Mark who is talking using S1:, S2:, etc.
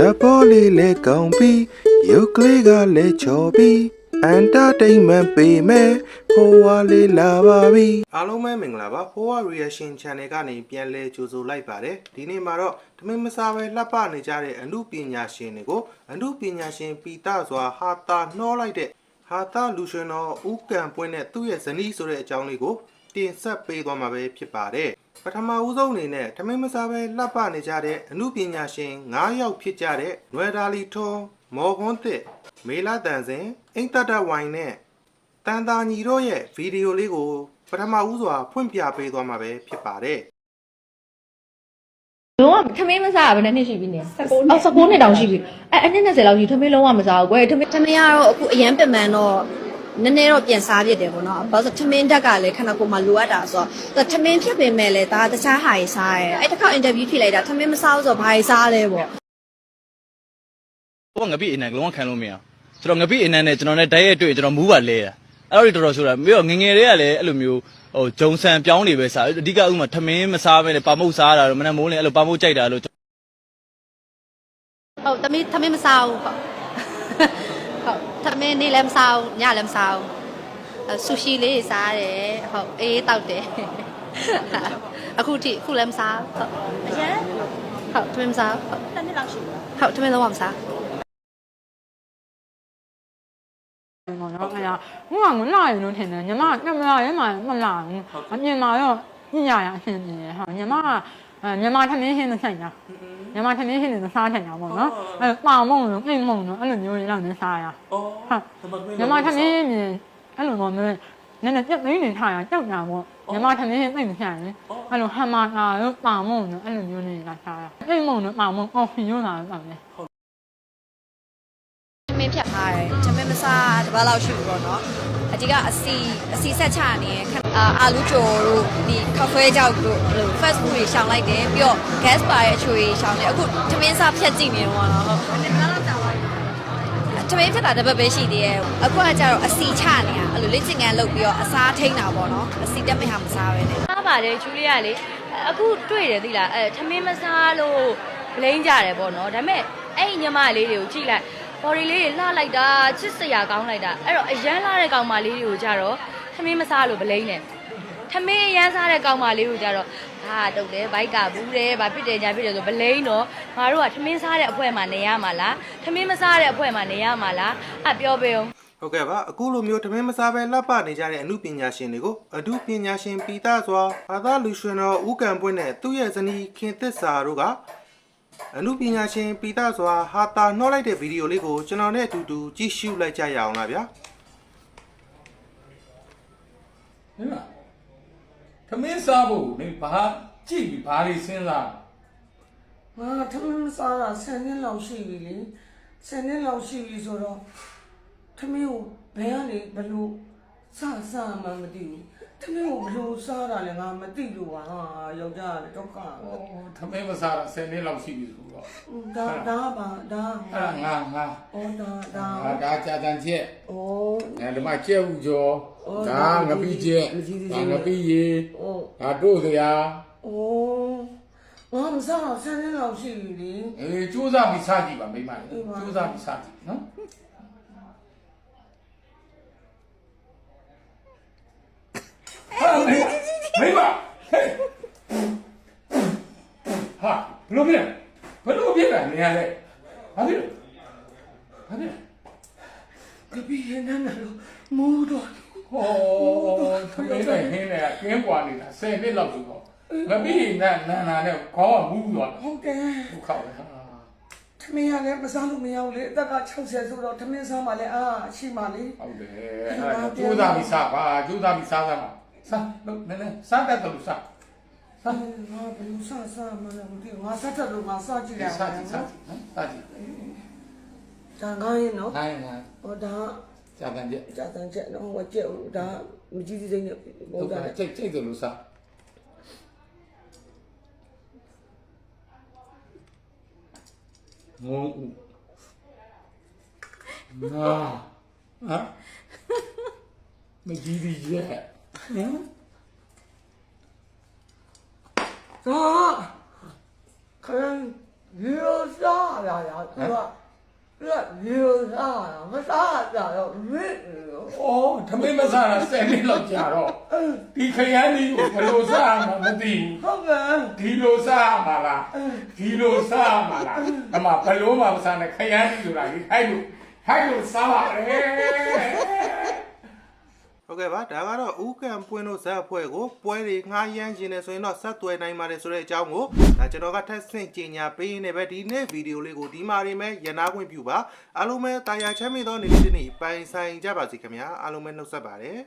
S1: ဇပေါ်လေးလဲကောင်းပြီးရုပ်ကလေးကလည်းချော်ပြီးအန်တာတိန်မန်ပေးမယ်ဖိုးဝါလေးလာပါပြီအားလုံးပဲမင်္ဂလာပါဖိုးဝါ reaction channel ကနေပြန်လဲကြိုဆိုလိုက်ပါတယ်ဒီနေ့မှာတော့တမင်မစားပဲလှပနေကြတဲ့အမှုပညာရှင်တွေကိုအမှုပညာရှင်ပီတာစွာဟာတာနှောလိုက်တဲ့ဟာတာလူရှင်တော်ဦးကံပွင့်တဲ့သူ့ရဲ့ဇနီးဆိုတဲ့အကြောင်းလေးကိုတင်ဆက်ပေးသွားမှာပဲဖြစ်ပါတယ် ပထမဦးဆုံးအနေနဲ့တမင်မစားပဲလှပနေကြတဲ့အမှုပညာရှင်9ယောက်ဖြစ်ကြတဲ့နွယ်ဒါလီထွန်းမော်ခွန်းသစ်မေလာတန်စင်အိမ်တတဝိုင်နဲ့တန်တာညီတို့ရဲ့ဗီဒီယိုလေးကိုပထမဦးစွာဖွင့်ပြပေးသွားမှာပဲဖြစ်ပါတယ်
S2: လုံးဝထမင်းမစားဘယ်နှစ်နှစ်ရှိပြီနေ19နှစ်19နှစ်တောင်ရှိပြီအဲအနှစ်20လောက်ရှိထမင်းလုံးဝမစားဘူးကွယ်ထမင်း
S3: ထမင်းကတော့အခုအရန်ပင်ပန်းတော့ နည်းနည်းတော့ပြန်စားပြစ်တယ်ပေါ့နော်။ဘာလို့လဲဆိုတော့ထမင်းဓာတ်ကလည်းခဏကိုမှလိုအပ်တာဆိုတော့ထမင်းဖြစ်ပေမဲ့လည်းဒါတခြားဟာကြီးစားရဲ။အဲ့တစ်ခါအင်တာဗျူးဖြေလိုက်တာထမင်းမစားဘူးဆိုတော့ဘာကြီးစားလဲပေါ့
S4: ဟိုကငပိအနံကလုံးဝခံလို့မရဘူးကျွန်တော်ငပိအနံနဲ့ကျွန်တော်နဲ့တိုက်ရိုက်တွေ့ကျွန်တော်မူးပါလဲတာအဲ့တော့တော်တော်ဆိုတာပြီးတော့ငငယ်တွေကလည်းအဲ့လိုမျိုးဟိုဂျုံဆန်ပြောင်းနေပဲစားအဓိကဥမာထမင်းမစားပဲနဲ့ပါမုတ်စားတာတော့မနက်မိုးလင်းအဲ့လိုပါမုတ်ကြိုက်တာလို့။
S3: ဟုတ်ထမင်းထမင်းမစားဘူးပေါ့။ ဟုတ်ထမင်းနေ့လည်းမစားဘူးညလည်းမစားဘူး။ဆူရှီလေးစားတယ်။ဟုတ်အေးတောက်တယ်။အခုထိအခုလည်းမစားဘူးဟုတ်အရန်ဟုတ်ထမင်းမစားဘူးဟုတ်တစ်နှစ်လောက်ရှိပြီဟုတ်ထမင်းလုံးဝမစားဘူး
S5: ပေါ့နော်အဲ့ဒါဟိုကမလာရင်လို့ထင်တယ်ညီမကမလာရင်မှမလာဘူးအမြင်မှာတော့ညညာရအဆင်ပြေတယ်ဟာညီမက အဲညီမထမင်းရှင်းနေဆိုင်တာညီမထမင်းရှင်းနေစားထိုင်တာပေါ့နော်အဲပါမုံလို့အိမ်မုံလို့အဲ့လိုမျိုးလေးတော့နေစားရဟုတ်ညီမထမင်းမြင်အဲ့လိုတော့မျိုးနည်းနည်းပြတ်သိနေထားရကြောက်တာပေါ့ညီမထမင်းသိမဆိုင်ရင်အဲ့လိုဟမ်မာတာလို့ပါမုံလို့အဲ့လိုမျိုးလေးလာစားရအိမ်မုံလို့ပါမုံအော်ဖီရိုးလာတော့တယ်
S3: မင်းဖြတ်ထားတယ်ချမင်းမစားတစ်ပတ်လောက်ရှိပြီပေါ့နော် အကြီးကအစီအစီဆက်ချနေခက်အာအာလူချိုတို့ဒီကာဖေးကြောက်တို့ဘယ်လို fast food တွေရှောင်လိုက်တယ်ပြီးတော့ gas bar ရဲ့အချိုတွေရှောင်တယ်အခုချမင်းစားဖြတ်ကြည့်နေတော့နော်ဟုတ်ချမင်းဖြတ်တာတစ်ပတ်ပဲရှိသေးရဲ့အခုကကျတော့အစီချနေတာအဲ့လိုလေ့ကျင့်ခန်းလုပ်ပြီးတော့အစားထိန်းတာပေါ့နော်အစီတက်မဲ့ဟာမစားပဲနဲ့
S2: စားပါတယ်ဂျူလီယာလေအခုတွေ့တယ်သိလားအဲထမင်းမစားလို့ဘလိန်ကြတယ်ပေါ့နော်ဒါပေမဲ့အဲ့ဒီညီမလေးတွေကိုကြည့်လိုက် ဘော်ဒီလေးတွေလှလိုက်တာချစ်စရာကောင်းလိုက်တာအဲ့တော့အရန်လှတဲ့ကောင်မလေးတွေကိုကြတော့ထမင်းမစားလို့ဘလိန်နဲ့ထမင်းအရန်စားတဲ့ကောင်မလေးကိုကြတော့ဟာတုတ်တယ်ဘိုက်ကဘူးတယ်ဗာဖြစ်တယ်ညာဖြစ်တယ်ဆိုဘလိန်တော့ငါတို့ကထမင်းစားတဲ့အဖွဲမှာနေရမှာလားထမင်းမစားတဲ့အဖွဲမှာနေရမှာလားအပြောပေးအောင်
S1: ဟုတ်ကဲ့ပါအခုလိုမျိုးတမင်မစားပဲလှပနေကြတဲ့အမှုပညာရှင်တွေကိုအမှုပညာရှင်ပီတာစွာဘာသာလူရှင်တော်ဦးကံပွင့်နဲ့သူ့ရဲ့ဇနီးခင်သစ္စာတို့က အမှုပညာရှင်ပီတာစွာဟာတာနှောလိုက်တဲ့ဗီဒီယိုလေးကိုကျွန်တော်နဲ့အတူတူကြည့်ရှုလိုက်ကြရအောင်လားဗျာ
S6: ဟင်လားသမင်းစားဖို့နေဘာကြည့်ပြီးဘာတွေစဉ်းစား
S7: ငါထမင်းမစားတာ10နှစ်လောက်ရှိပြီလေ10နှစ်လောက်ရှိပြီဆိုတော့ထမင်းကိုဘယ်ကနေဘလို့စစမှမသိဘူး ထမင်းကိုဘလို့စားတာလဲငါမသိလို့ပါဟာယောက်ျားလည်းဒုက္ခပဲ
S6: ဟိုသမင်းမစားတာ10နှစ်လောက်ရှိပြီဆိုတော့
S7: ဒါဒါပါဒါ
S6: အဲ့ဒါငါငါ
S7: ဩဒါဒါ
S6: ငါဒါကြာတန်ချက်
S7: ဩ
S6: အဲဒီမှာကျက်ဥကျော်
S7: အော်
S6: ဒါငပိချက်
S7: မကြီးကြီး
S6: ဒါငပိရေ
S7: ဩ
S6: ဒါတို့စရာ
S7: ဩငါမစားတော့10နှစ်လောက်ရှိပြီလေ
S6: အေးစူးစမ်းပြီးစားကြည့်ပါမိမလေး
S7: အေးပါ
S6: စူးစမ်းပြီးစားကြည့်နော်ဟာမိမမိမဟဲ့ဟာ ဘလို့ပြန်ဘလို့ပြန်လာနေရလဲဘာဖြစ်လို့ဘာဖြစ်လဲ
S7: ကပီးရနန်းလို့မူးတော့
S6: ဟောသမီးနဲ့ဟင်းနဲ့ကင်းပွားနေတာ10နှစ်လောက်ဆိုတော့ငပိနဲ့နန္နာနဲ့ခေါင်းကမူးသွား
S7: ဟုတ်တယ်
S6: ဒုက္ခပဲဟာ
S7: ထမင်းရလည်းမစားလို့မရဘူးလေအသက်က60ဆိုတော့ထမင်းစားမှလည်းအာရှိမှလေ
S6: ဟုတ်တယ်အဲ့ဒါကျိုးစားပြီးစားပါကျိုးစားပြီးစားစားပါစားလို့နည်းနည်းစားတတ်တယ်လို့စား စား
S7: ငါဘယ်လိုစားစားမှလည်းမသိဘူးငါဆက်တက်လို့ငါစားကြည့်လိုက်
S6: စားကြည့်စားကြည့်နော်စားကြည့်
S7: ဒါငါရင်နော်
S6: နိုင်နိုင်
S7: ဟောဒါ
S6: ကြာတန်ချက်
S7: ကြာတန်ချက်နော်ဟောကြက်ဦးဒါမကြီးကြီးစိမ့်နဲ့
S6: ဒု
S7: ဟော
S6: က္ခ
S7: ဒါ
S6: ချိတ်ချိတ်တယ်လို့စားငုံဦးနာဟာမကြီးဒီရဲ့ဟမ်
S7: ဟာခရမ်းရေလိုစားလာတာသူကသူကရေလိုစားလာမစားကြတော့မင်းလို့
S6: ဩသမင်းမစားတာ10နှစ်လောက်ကြာတော့ဒီခရမ်းလေးကိုဘယ်လိုစားမှမသိဘူး
S7: ဟုတ်ကဲ့
S6: ဒီလိုစားမှာလားဒီလိုစားမှာလားအမဘယ်လိုမှမစားနဲ့ခရမ်းလေးဆိုတာကြီးဟိုက်လို့ဟိုက်လို့စားပါလေ
S1: ဟုတ်ကဲ့ပါဒါကတော့ဥကံပွင့်တို့ဇက်အဖွဲ့ကိုပွဲတွေငှားရမ်းခြင်းနဲ့ဆိုရင်တော့ဆက်သွယ်နိုင်ပါတယ်ဆိုတဲ့အကြောင်းကိုဒါကျွန်တော်ကထပ်ဆင့်ကြညာပေးနေပဲဒီနေ့ဗီဒီယိုလေးကိုဒီမှာနေမဲ့ရနာခွင့်ပြုပါအားလုံးပဲတာယာချမ်းမြေသောနေ့လေးတစ်နေ့ပိုင်ဆိုင်ကြပါစေခင်ဗျာအားလုံးပဲနှုတ်ဆက်ပါတယ်